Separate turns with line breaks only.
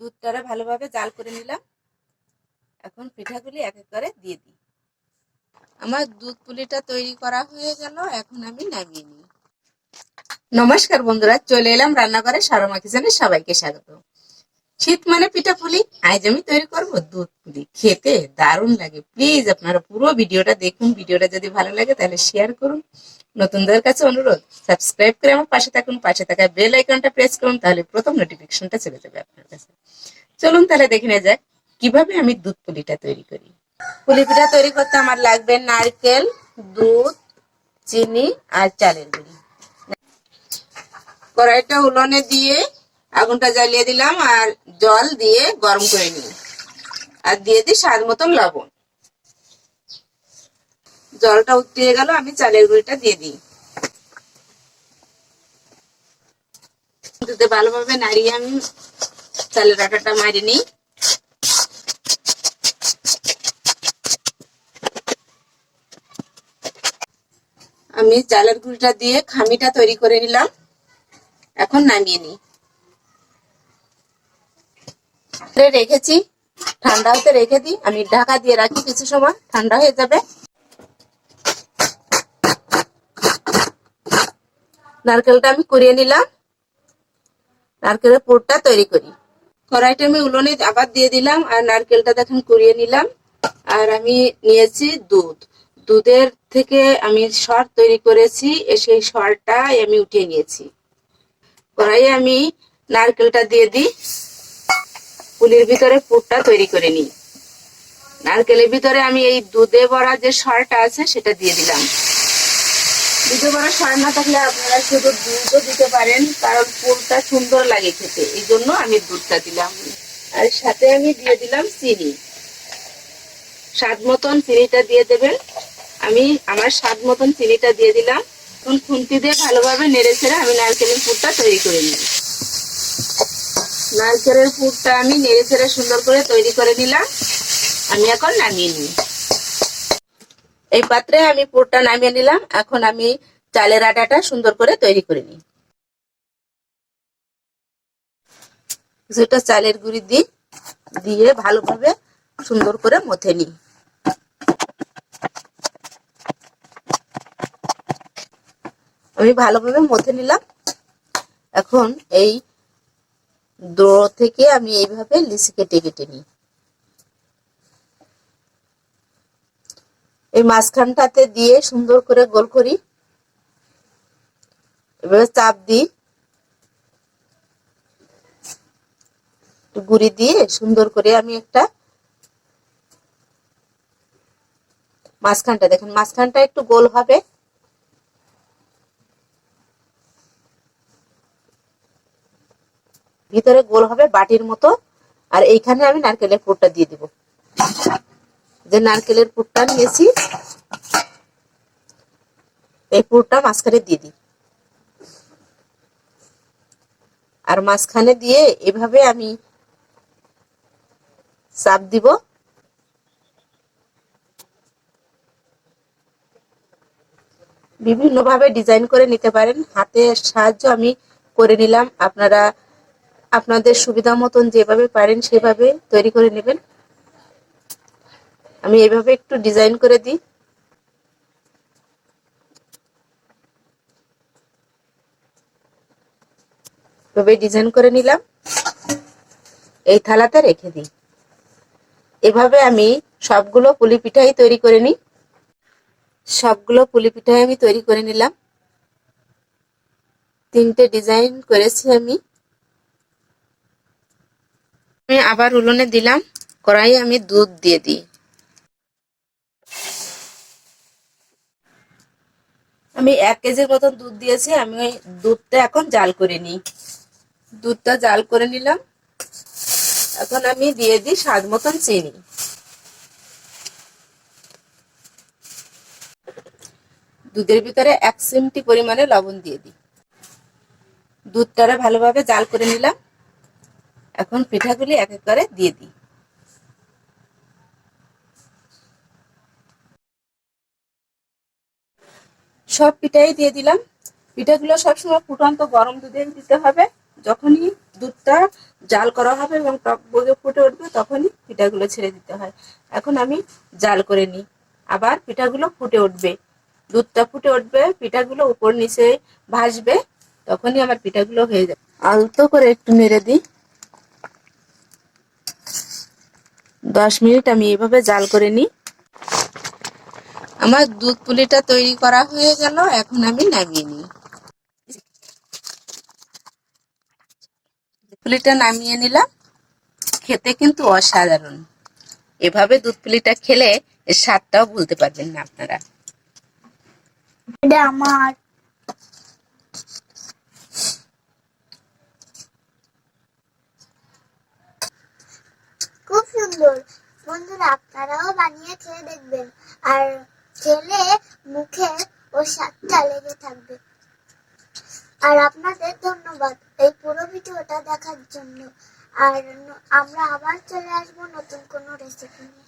দুধটারে ভালোভাবে জাল করে নিলাম। এখন পিঠাগুলি এক এক করে দিয়ে দিই। আমার দুধ পুলিটা তৈরি করা হয়ে গেল, এখন আমি নামিয়ে নিই। নমস্কার বন্ধুরা, চলে এলাম রান্নাঘরে সারমা কিচেনে সবাইকে স্বাগত। শীত মানে পিঠা পুলি, আজ আমি তৈরি করব দুধ পুলি। খেতে দারুণ লাগে। প্লিজ আপনারা পুরো ভিডিওটা দেখুন, ভিডিওটা যদি ভালো লাগে তাহলে শেয়ার করুন। নতুনদের কাছে অনুরোধ সাবস্ক্রাইব করে আমার পাশে থাকুন, পাশে থাকা বেল আইকনটা প্রেস করুন, তাহলে প্রথম নোটিফিকেশনটা চলে যাবে আপনার কাছে। চলুন তাহলে দেখে নেওয়া যাক, কীভাবে আমি দুধ পুলিটা তৈরি করি? পুলি পিঠা তৈরি করতে আমার লাগবে নারকেল, দুধ, চিনি আর চালের গুঁড়ি। কড়াইটা উলনে দিয়ে আগুনটা জ্বালিয়ে দিলাম আর জল দিয়ে গরম করে নিই আর দিয়ে দিই স্বাদ মতন লবণ। জলটা উঠিয়ে গেল, আমি চালের গুঁড়িটা দিয়ে দিই। দুধে ভালোভাবে নাড়িয়ে আমি চালের আটাটা মারি নিই। আমি চালের গুঁড়িটা দিয়ে খামিটা তৈরি করে নিলাম। এখন নামিয়ে নিই। রেখেছি, ঠান্ডা হতে রেখে দিই। আমি ঢাকা দিয়ে রাখি কিছু সময়, ঠান্ডা হয়ে যাবে। নারকেলটা আমি করিয়ে নিলাম। নারকেলের পুরটা তৈরি করি। কড়াইটা আমি উলনে আবার দিয়ে দিলাম আর নারকেলটা দেখেন কুড়িয়ে নিলাম। আর আমি নিয়েছি দুধ। দুধের থেকে আমি সর তৈরি করেছি সেই সরটা আমি উঠিয়ে নিয়েছি। কড়াইয়ে আমি নারকেলটা দিয়ে দিই। পুলির ভিতরে পুরটা তৈরি করে নিই। নারকেলের ভিতরে আমি এই দুধে ভরা যে সরটা আছে, সেটা দিয়ে দিলাম। দুধে ভরা সর না থাকলে আপনারা শুধু দুধও দিতে পারেন, কারণ পুরটা সুন্দর লাগে খেতে। এই জন্য আমি দুধটা দিলাম। আর সাথে আমি দিয়ে দিলাম চিনি। স্বাদ মতন চিনিটা দিয়ে দেবেন। আমি আমার স্বাদ মতন চিনিটা দিয়ে দিলাম। এখন খুন্তি দিয়ে ভালোভাবে নেড়ে ছেড়ে আমি নারকেলের পুরটা তৈরি করে নিই নারকেলের পুরটা আমি নেড়ে ছেড়ে সুন্দর করে তৈরি করে নিলাম। আমি এখন নামিয়ে নিই। এই পাত্রে আমি পুরটা নামিয়ে নিলাম। এখন আমি চালের আটাটা সুন্দর করে তৈরি করে নিই। কিছুটা চালের গুঁড়ি দিই দিয়ে ভালোভাবে সুন্দর করে মথে নিই। আমি ভালোভাবে মথে নিলাম। এখন এই ডো থেকে আমি এইভাবে লিচি কেটে কেটে নিই। এই মাঝখানটাতে দিয়ে সুন্দর করে গোল করি। এভাবে চাপ দিই। গুড়ি দিয়ে সুন্দর করে আমি একটা মাঝখানটা, দেখেন মাঝখানটা একটু গোল হবে। ভিতরে গোল হবে বাটির মতো। আর এইখানে আমি নারকেলের পুরটা দিয়ে দিব। যে নারকেলের পুরটা নিয়েছি, এই পুরটা মাঝখানে দিয়ে দিই। আর মাঝখানে দিয়ে এভাবে আমি চাপ দিব। বিভিন্ন ভাবে ডিজাইন করে নিতে পারেন। হাতের সাহায্য আমি করে নিলাম। আপনারা, আপনাদের সুবিধা মতন যেভাবে পারেন সেভাবে তৈরি করে নেবেন। আমি এইভাবে একটু ডিজাইন করে দিই। এভাবে ডিজাইন করে নিলাম। এই থালাতে রেখে দিই। এভাবে আমি সবগুলো পুলি পিঠাই তৈরি করে নিই। সবগুলো পুলি পিঠাই আমি তৈরি করে নিলাম। তিনটে ডিজাইন করেছি আমি। আমি আবার উলনে দিলাম। কড়াই আমি দুধ দিয়ে দিই। আমি এক কেজির মতন দুধ দিয়েছি, আমি ওই দুধটা এখন জাল করে নিই। দুধটা জাল করে নিলাম। এখন আমি দিয়ে দিই স্বাদ মতন চিনি। দুধের ভিতরে এক চিমটি পরিমাণে লবণ দিয়ে দিই। দুধটারে ভালোভাবে জাল করে নিলাম। এখন পিঠাগুলি এক এক করে দিয়ে দিই। সব পিঠাই দিয়ে দিলাম। পিঠাগুলো সবসময় ফুটন্ত গরম দুধে দিতে হবে। যখনই দুধটা জাল করা হবে এবং টক বগে ফুটে উঠবে, তখনই পিঠাগুলো ছেড়ে দিতে হয়। এখন আমি জাল করে নিই। আবার পিঠাগুলো ফুটে উঠবে। দুধটা ফুটে উঠবে, পিঠাগুলো উপর নিচে ভাসবে, তখনই আমার পিঠাগুলো হয়ে যাবে। আলতো করে একটু নেড়ে দিই। দশ মিনিট আমি এভাবে জাল করে নিই। আমার দুধ পুলিটা তৈরি করা হয়ে গেল, এখন আমি নামিয়ে নিই। পুলিটা নামিয়ে নিলাম, খেতে কিন্তু অসাধারণ। এভাবে দুধ পুলিটা খেলে স্বাদটাও ভুলতে পারবেন না আপনারা।
আমার খুব সুন্দর বন্ধুরা আপনারাও বানিয়ে খেয়ে দেখবেন আর খেলে মুখে ও লেগে থাকবে। আর আপনাদের ধন্যবাদ এই পুরো ভিডিওটা দেখার জন্য। আর আমরা আবার চলে আসব নতুন কোনো রেসিপি নিয়ে।